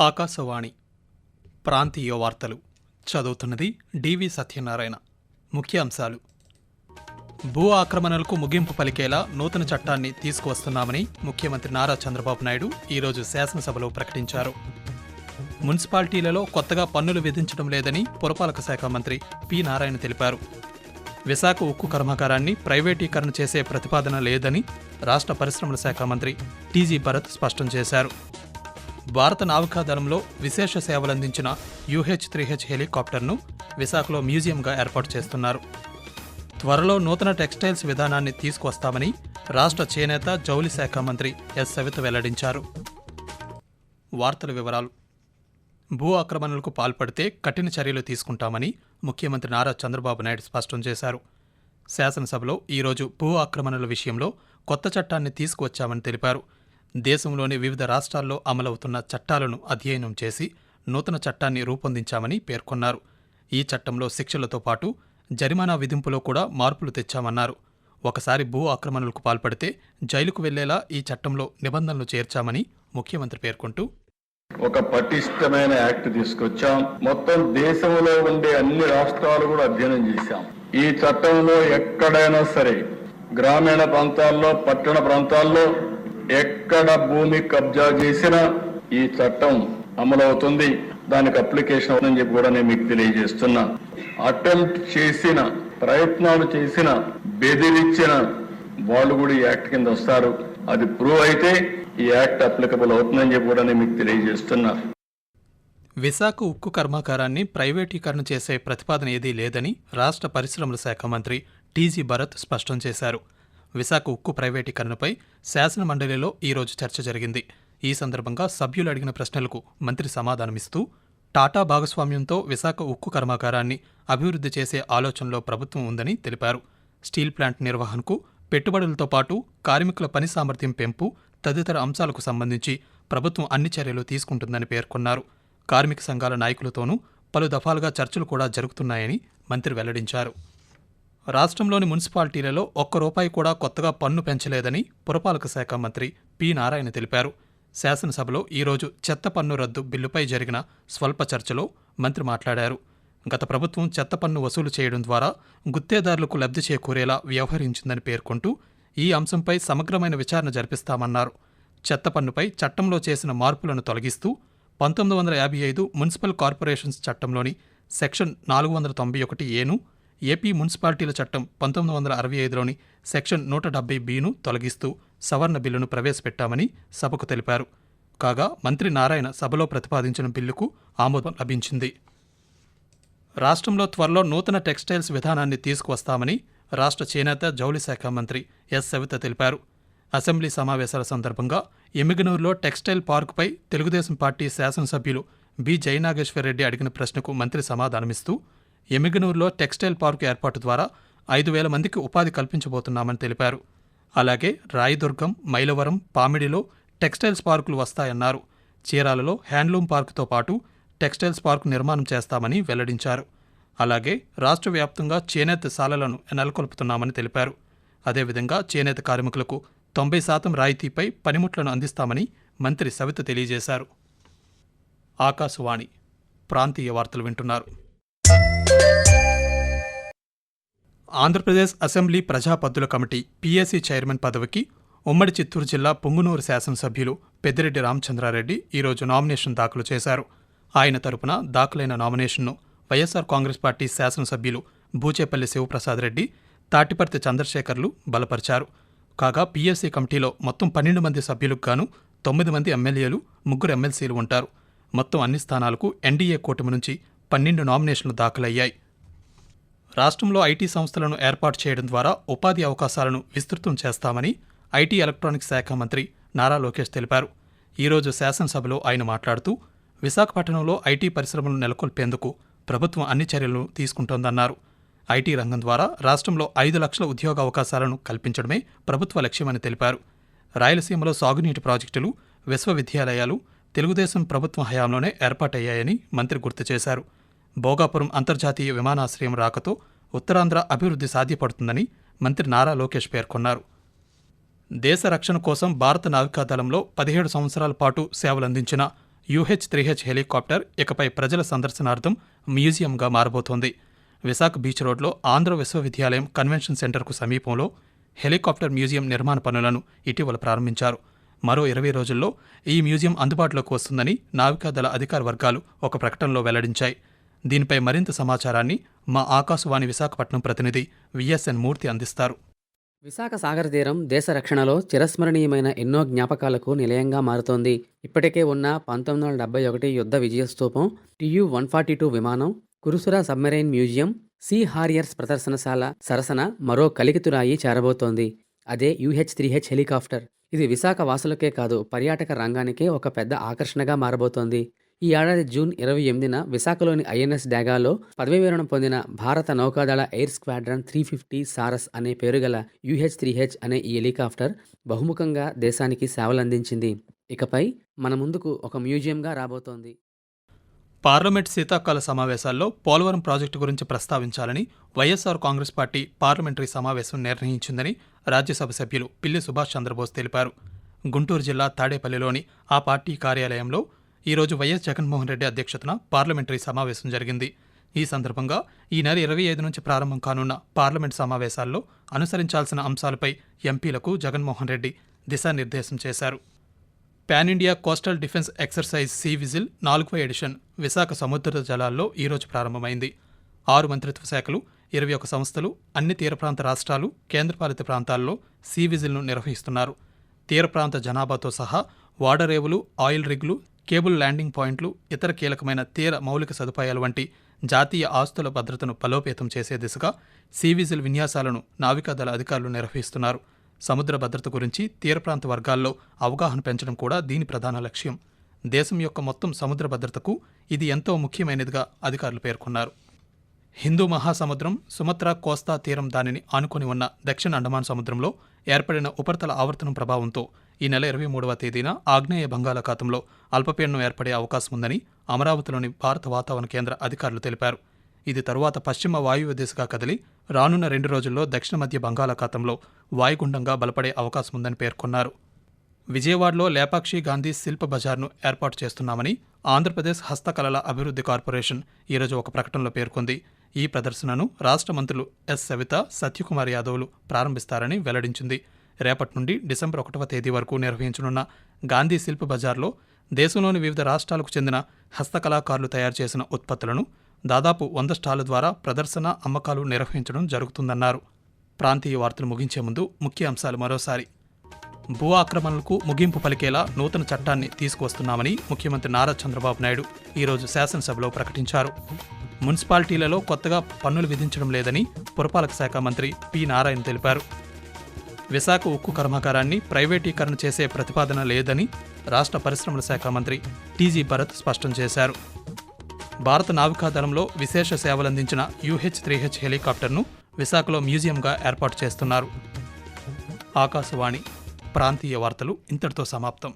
ఆకాశవాణి. ప్రాంతీయ వార్తలు. చదువుతున్నది డివి సత్యనారాయణ. ముఖ్యాంశాలు. భూ ఆక్రమణలకు ముగింపు పలికేలా నూతన చట్టాన్ని తీసుకువస్తున్నామని ముఖ్యమంత్రి నారా చంద్రబాబు నాయుడు ఈరోజు శాసనసభలో ప్రకటించారు. మున్సిపాలిటీలలో కొత్తగా పన్నులు విధించడం లేదని పురపాలక శాఖ మంత్రి పి నారాయణ తెలిపారు. విశాఖ ఉక్కు కర్మాగారాన్ని ప్రైవేటీకరణ చేసే ప్రతిపాదన లేదని రాష్ట్ర పరిశ్రమల శాఖ మంత్రి టీజీ భరత్ స్పష్టం చేశారు. భారత నావికాదళంలో విశేష సేవలందించిన యూహెచ్ త్రీ హెచ్ హెలికాప్టర్ను విశాఖలో మ్యూజియంగా ఏర్పాటు చేస్తున్నారు. త్వరలో నూతన టెక్స్టైల్స్ విధానాన్ని తీసుకువస్తామని రాష్ట్ర చేనేత జౌలి శాఖ మంత్రి ఎస్ సవిత వెల్లడించారు. వార్తల వివరాలు. భూ ఆక్రమణలకు పాల్పడితే కఠిన చర్యలు తీసుకుంటామని ముఖ్యమంత్రి నారా చంద్రబాబు నాయుడు స్పష్టం చేశారు. శాసనసభలో ఈరోజు భూ ఆక్రమణల విషయంలో కొత్త చట్టాన్ని తీసుకువచ్చామని తెలిపారు. దేశంలోని వివిధ రాష్ట్రాల్లో అమలవుతున్న చట్టాలను అధ్యయనం చేసి నూతన చట్టాన్ని రూపొందించామని పేర్కొన్నారు. ఈ చట్టంలో శిక్షలతో పాటు జరిమానా విధింపులో కూడా మార్పులు తెచ్చామన్నారు. ఒకసారి భూ ఆక్రమణలకు పాల్పడితే జైలుకు వెళ్ళేలా ఈ చట్టంలో నిబంధనలు చేర్చామని ముఖ్యమంత్రి పేర్కొంటూ ఒక పటిష్టమైన యాక్ట్ తీసుకొచ్చాం. మొత్తం దేశంలో ఉండే అన్ని రాష్ట్రాలు కూడా అధ్యయనం చేశాం. ఈ చట్టంలో ఎక్కడైనా సరే గ్రామీణ ప్రాంతాల్లో పట్టణ ప్రాంతాల్లో ఎక్కడ భూమి కబ్జా చేసినా ఈ చట్టం అమలవుతుంది. దానికి అప్లికేషన్ అవుతుందని చెప్పి కూడా నేను మీకు తెలియజేస్తున్నా. అటెంప్ట్ చేసిన ప్రయత్నాలు చేసిన బెదిరించిన వాళ్ళు కూడా ఈ యాక్ట్ కింద వస్తారు. అది ప్రూవ్ అయితే ఈ యాక్ట్ అప్లికబుల్ అవుతుందని చెప్పి కూడా నేను మీకు తెలియజేస్తున్నా. విశాఖ ఉక్కు కర్మాగారాన్ని ప్రైవేటీకరణ చేసే ప్రతిపాదన ఏదీ లేదని రాష్ట్ర పరిశ్రమల శాఖ మంత్రి టీజీ భరత్ స్పష్టం చేశారు. విశాఖ ఉక్కు ప్రైవేటీకరణపై శాసన మండలిలో ఈరోజు చర్చ జరిగింది. ఈ సందర్భంగా సభ్యులు అడిగిన ప్రశ్నలకు మంత్రి సమాధానమిస్తూ టాటా భాగస్వామ్యంతో విశాఖ ఉక్కు కర్మాగారాన్ని అభివృద్ధి చేసే ఆలోచనలో ప్రభుత్వం ఉందని తెలిపారు. స్టీల్ ప్లాంట్ నిర్వహణకు పెట్టుబడులతో పాటు కార్మికుల పని సామర్థ్యం పెంపు తదితర అంశాలకు సంబంధించి ప్రభుత్వం అన్ని చర్యలు తీసుకుంటుందని పేర్కొన్నారు. కార్మిక సంఘాల నాయకులతోనూ పలు దఫాలుగా చర్చలు కూడా జరుగుతున్నాయని మంత్రి వెల్లడించారు. రాష్ట్రంలోని మున్సిపాలిటీలలో ఒక్క రూపాయి కూడా కొత్తగా పన్ను పెంచలేదని పురపాలక శాఖ మంత్రి పి నారాయణ తెలిపారు. శాసనసభలో ఈరోజు చెత్త పన్ను రద్దు బిల్లుపై జరిగిన స్వల్ప చర్చలో మంత్రి మాట్లాడారు. గత ప్రభుత్వం చెత్త పన్ను వసూలు చేయడం ద్వారా గుత్తేదారులకు లబ్ధి చేకూరేలా వ్యవహరించిందని పేర్కొంటూ ఈ అంశంపై సమగ్రమైన విచారణ జరిపిస్తామన్నారు. చెత్త పన్నుపై చట్టంలో చేసిన మార్పులను తొలగిస్తూ పంతొమ్మిది వందల యాభై ఐదు మున్సిపల్ కార్పొరేషన్స్ చట్టంలోని సెక్షన్ నాలుగు వందల తొంభై ఒకటి ఏను ఏపీ మున్సిపాలిటీల చట్టం పంతొమ్మిది వందల అరవై ఐదులోని సెక్షన్ నూట డెబ్బై బిను తొలగిస్తూ సవరణ బిల్లును ప్రవేశపెట్టామని సభకు తెలిపారు. కాగా మంత్రి నారాయణ సభలో ప్రతిపాదించిన బిల్లుకు ఆమోదం లభించింది. రాష్ట్రంలో త్వరలో నూతన టెక్స్టైల్స్ విధానాన్ని తీసుకువస్తామని రాష్ట్ర చేనేత జౌళి శాఖ మంత్రి ఎస్ సవిత తెలిపారు. అసెంబ్లీ సమావేశాల సందర్భంగా ఎమ్మిగనూరులో టెక్స్టైల్ పార్కుపై తెలుగుదేశం పార్టీ శాసనసభ్యులు బి జయనాగేశ్వరరెడ్డి అడిగిన ప్రశ్నకు మంత్రి సమాధానమిస్తూ ఎమిగనూరులో టెక్స్టైల్ పార్కు ఏర్పాటు ద్వారా ఐదు వేల మందికి ఉపాధి కల్పించబోతున్నామని తెలిపారు. అలాగే రాయదుర్గం మైలవరం పామిడిలో టెక్స్టైల్స్ పార్కులు వస్తాయన్నారు. చీరాలలో హ్యాండ్లూమ్ పార్కుతో పాటు టెక్స్టైల్స్ పార్కు నిర్మాణం చేస్తామని వెల్లడించారు. అలాగే రాష్ట్ర వ్యాప్తంగా చేనేత శాలలను నెలకొల్పుతున్నామని తెలిపారు. అదేవిధంగా చేనేత కార్మికులకు తొంభై శాతం రాయితీపై పనిముట్లను అందిస్తామని మంత్రి సవిత తెలియజేశారు. ఆకాశవాణి ప్రాంతీయ వార్తలు వింటున్నారు. ఆంధ్రప్రదేశ్ అసెంబ్లీ ప్రజాపద్దుల కమిటీ పీఎస్సీ చైర్మన్ పదవికి ఉమ్మడి చిత్తూరు జిల్లా పుంగునూరు శాసనసభ్యులు పెద్దిరెడ్డి రామచంద్రారెడ్డి ఈరోజు నామినేషన్ దాఖలు చేశారు. ఆయన తరపున దాఖలైన నామినేషన్ను వైఎస్ఆర్ కాంగ్రెస్ పార్టీ శాసనసభ్యులు బూచేపల్లి శివప్రసాద్ రెడ్డి తాటిపర్తి చంద్రశేఖర్లు బలపరిచారు. కాగా పీఎస్సీ కమిటీలో మొత్తం పన్నెండు మంది సభ్యులకు గాను తొమ్మిది మంది ఎమ్మెల్యేలు ముగ్గురు ఎమ్మెల్సీలు ఉంటారు. మొత్తం అన్ని స్థానాలకు ఎన్డీఏ కూటమి నుంచి పన్నెండు నామినేషన్లు దాఖలయ్యాయి. రాష్ట్రంలో ఐటీ సంస్థలను ఏర్పాటు చేయడం ద్వారా ఉపాధి అవకాశాలను విస్తృతం చేస్తామని ఐటీ ఎలక్ట్రానిక్స్ శాఖ మంత్రి నారా లోకేష్ తెలిపారు. ఈరోజు శాసనసభలో ఆయన మాట్లాడుతూ విశాఖపట్నంలో ఐటీ పరిశ్రమలను నెలకొల్పేందుకు ప్రభుత్వం అన్ని చర్యలను తీసుకుంటోందన్నారు. ఐటీ రంగం ద్వారా రాష్ట్రంలో ఐదు లక్షల ఉద్యోగ అవకాశాలను కల్పించడమే ప్రభుత్వ లక్ష్యమని తెలిపారు. రాయలసీమలో సాగునీటి ప్రాజెక్టులు విశ్వవిద్యాలయాలు తెలుగుదేశం ప్రభుత్వ హయాంలోనే ఏర్పాటయ్యాయని మంత్రి గుర్తు చేశారు. భోగాపురం అంతర్జాతీయ విమానాశ్రయం రాకతో ఉత్తరాంధ్ర అభివృద్ధి సాధ్యపడుతుందని మంత్రి నారా లోకేష్ పేర్కొన్నారు. దేశ రక్షణ కోసం భారత నావికాదళంలో పదిహేడు సంవత్సరాల పాటు సేవలందించిన యూహెచ్ త్రీహెచ్ హెలికాప్టర్ ఇకపై ప్రజల సందర్శనార్థం మ్యూజియంగా మారబోతోంది. విశాఖ బీచ్ రోడ్లో ఆంధ్ర విశ్వవిద్యాలయం కన్వెన్షన్ సెంటర్కు సమీపంలో హెలికాప్టర్ మ్యూజియం నిర్మాణ పనులను ఇటీవల ప్రారంభించారు. మరో ఇరవై రోజుల్లో ఈ మ్యూజియం అందుబాటులోకి వస్తుందని నావికాదళ అధికార వర్గాలు ఒక ప్రకటనలో వెల్లడించాయి. దీనిపై మరింత సమాచారాన్ని మా ఆకాశవాణి విశాఖపట్నం ప్రతినిధి విఎస్ఎన్ మూర్తి అందిస్తారు. విశాఖ సాగర తీరం దేశ రక్షణలో చిరస్మరణీయమైన ఎన్నో జ్ఞాపకాలకు నిలయంగా మారుతోంది. ఇప్పటికే ఉన్న పంతొమ్మిది వందల డెబ్బై ఒకటి యుద్ధ విజయస్తూపం టియు వన్ ఫార్టీ టూ విమానం Kursura submarine museum sea harriers ప్రదర్శనశాల సరసన మరో కలికితురాయి చేరబోతోంది. అదే యూహెచ్ త్రీ హెచ్ హెలికాప్టర్. ఇది విశాఖ వాసులకే కాదు పర్యాటక రంగానికే ఒక పెద్ద ఆకర్షణగా మారబోతోంది. ఈ ఏడాది జూన్ ఇరవై ఎనిమిదిన విశాఖలోని ఐఎన్ఎస్ డాగాలో పదవీ విరమణ పొందిన భారత నౌకాదళ air squadron three fifty Saras అనే పేరుగల యూహెచ్ త్రీ హెచ్ అనే ఈ హెలికాప్టర్ బహుముఖంగా దేశానికి సేవలందించింది. ఇకపై మన ముందుకు ఒక మ్యూజియంగా రాబోతోంది. పార్లమెంట్ శీతాకాల సమావేశాల్లో పోలవరం ప్రాజెక్టు గురించి ప్రస్తావించాలని వైఎస్ఆర్ కాంగ్రెస్ పార్టీ పార్లమెంటరీ సమావేశం నిర్ణయించిందని రాజ్యసభ సభ్యులు పిల్లి సుభాష్ చంద్రబోస్ తెలిపారు. గుంటూరు జిల్లా తాడేపల్లిలోని ఆ పార్టీ కార్యాలయంలో ఈరోజు వైఎస్ జగన్మోహన్ రెడ్డి అధ్యక్షతన పార్లమెంటరీ సమావేశం జరిగింది. ఈ సందర్భంగా ఈ నెల ఇరవై ఐదు నుంచి ప్రారంభం కానున్న పార్లమెంట్ సమావేశాల్లో అనుసరించాల్సిన అంశాలపై ఎంపీలకు జగన్మోహన్ రెడ్డి దిశానిర్దేశం చేశారు. Pan India coastal defence exercise sea vigil నాలుగవ ఎడిషన్ విశాఖ సముద్ర జలాల్లో ఈరోజు ప్రారంభమైంది. ఆరు మంత్రిత్వ శాఖలు ఇరవై ఒక సంస్థలు అన్ని తీర ప్రాంత రాష్ట్రాలు కేంద్రపాలిత ప్రాంతాల్లో సీ విజిల్ను నిర్వహిస్తున్నారు. తీర ప్రాంత జనాభాతో సహా వాడరేవులు ఆయిల్ రిగ్లు కేబుల్ ల్యాండింగ్ పాయింట్లు ఇతర కీలకమైన తీర మౌలిక సదుపాయాలు వంటి జాతీయ ఆస్తుల భద్రతను బలోపేతం చేసే దిశగా సీవిజిల్ విన్యాసాలను నావికాదళ అధికారులు నిర్వహిస్తున్నారు. సముద్ర భద్రత గురించి తీర ప్రాంత వర్గాల్లో అవగాహన పెంచడం కూడా దీని ప్రధాన లక్ష్యం. దేశం యొక్క మొత్తం సముద్ర భద్రతకు ఇది ఎంతో ముఖ్యమైనదిగా అధికారులు పేర్కొన్నారు. హిందూ మహాసముద్రం సుమత్రా కోస్తా తీరం దానిని ఆనుకొని ఉన్న దక్షిణ అండమాన్ సముద్రంలో ఏర్పడిన ఉపరితల ఆవర్తనం ప్రభావంతో ఈ నెల ఇరవై మూడవ తేదీన ఆగ్నేయ బంగాళాఖాతంలో అల్పపీడనం ఏర్పడే అవకాశం ఉందని అమరావతిలోని భారత వాతావరణ కేంద్ర అధికారులు తెలిపారు. ఇది తరువాత పశ్చిమ వాయువ్య దిశగా కదిలి రానున్న రెండు రోజుల్లో దక్షిణ మధ్య బంగాళాఖాతంలో వాయుగుండంగా బలపడే అవకాశం ఉందని పేర్కొన్నారు. విజయవాడలో లేపాక్షి గాంధీ శిల్ప బజార్ను ఏర్పాటు చేస్తున్నామని ఆంధ్రప్రదేశ్ హస్తకళల అభివృద్ధి కార్పొరేషన్ ఈరోజు ఒక ప్రకటనలో పేర్కొంది. ఈ ప్రదర్శనను రాష్ట్ర మంత్రులు ఎస్. సవిత సత్యకుమార్ యాదవ్లు ప్రారంభిస్తారని వెల్లడించింది. రేపటి నుండి డిసెంబర్ ఒకటవ తేదీ వరకు నిర్వహించనున్న గాంధీ శిల్ప బజార్లో దేశంలోని వివిధ రాష్ట్రాలకు చెందిన హస్తకళాకారులు తయారు చేసిన ఉత్పత్తులను దాదాపు వంద స్టాళ్ళ ద్వారా ప్రదర్శన అమ్మకాలు నిర్వహించడం జరుగుతుందన్నారు. ప్రాంతీయ వార్తలు ముగించే ముందు ముఖ్య అంశాలు మరోసారి. భూ ఆక్రమణలకు ముగింపు పలికేలా నూతన చట్టాన్ని తీసుకువస్తున్నామని ముఖ్యమంత్రి నారా చంద్రబాబు నాయుడు ఈరోజు శాసనసభలో ప్రకటించారు. మున్సిపాలిటీలలో కొత్తగా పన్నులు విధించడం లేదని పురపాలక శాఖ మంత్రి పి నారాయణ తెలిపారు. విశాఖ ఉక్కు కర్మాగారాన్ని ప్రైవేటీకరణ చేసే ప్రతిపాదన లేదని రాష్ట్ర పరిశ్రమల శాఖ మంత్రి టీజీ భరత్ స్పష్టం చేశారు. భారత నావికాదళంలో విశేష సేవలందించిన యూహెచ్ త్రీ హెచ్ హెలికాప్టర్ను విశాఖలో మ్యూజియంగా ఏర్పాటు చేస్తున్నారు. ఆకాశవాణి ప్రాంతీయ వార్తలు ఇంతటితో సమాప్తం.